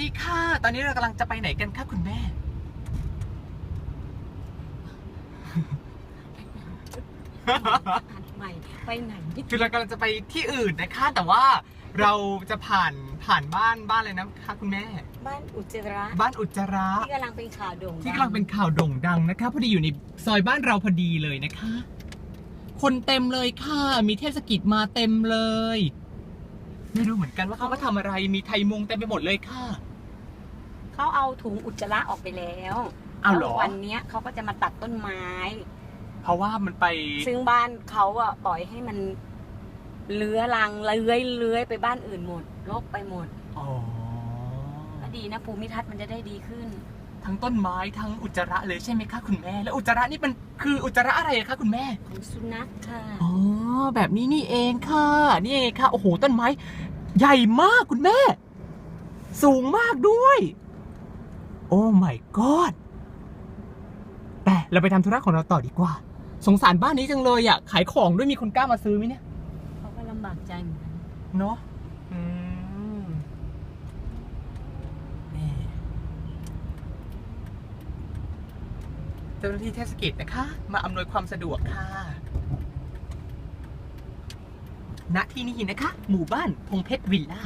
ดีค่ะ ตอนนี้เรากำลังจะไปไหนกันคะคุณแม่ อันใหม่ไปไหนคือเรากำลังจะไปที่อื่นนะคะ แต่ว่าเราจะผ่านผ่านบ้านบ้านเลยนะคะคุณแม่ บ้านอุจจาระบ้านอุจจาระ ที่กำลังเป็นข่าวโด่งดัที่กำลังเป็นข่าวโด่งดังนะคะพอดีอยู่ในซอยบ้านเราพอดีเลยนะคะ คนเต็มเลยค่ะ มีเทศกิจมาเต็มเลย ไม่รู้เหมือนกันว่าเขามาทำอะไรมีไทยมงเต็มไปหมดเลยค่ะ เขาเอาถุงอุจจาระออกไปแล้วเอาเหรอ แล้ววันเนี้ยเขาก็จะมาตัดต้นไม้ เพราะว่ามันไป ซึ่งบ้านเขาอะปล่อยให้มันเลื้อรังเลื้อยเลื้อยไปบ้านอื่นหมดรกไปหมดอ๋อ ก็ดีนะภูมิทัศน์มันจะได้ดีขึ้น ทั้งต้นไม้ทั้งอุจจาระเลยใช่ไหมคะคุณแม่ แล้วอุจจาระนี่มันคืออุจจาระอะไรคะคุณแม่ ของสุนัขค่ะ อ๋อ แบบนี้นี่เองค่ะ นี่เองค่ะ โอ้โห ต้นไม้ ใหญ่มากคุณแม่ สูงมากด้วย โอ้ my god แต่เราไปทำธุระของเราต่อดีกว่า สงสารบ้านนี้จังเลยอะขายของด้วยมีคนกล้ามาซื้อไหมเนี่ย เขาก็ลำบากใจเหมือนกันเนาะอืมนี่เจ้าหน้าที่เทศกิจนะคะ มาอำนวยความสะดวกค่ะ ณที่นี่นะคะ หมู่บ้านพงเพชรวิลล่า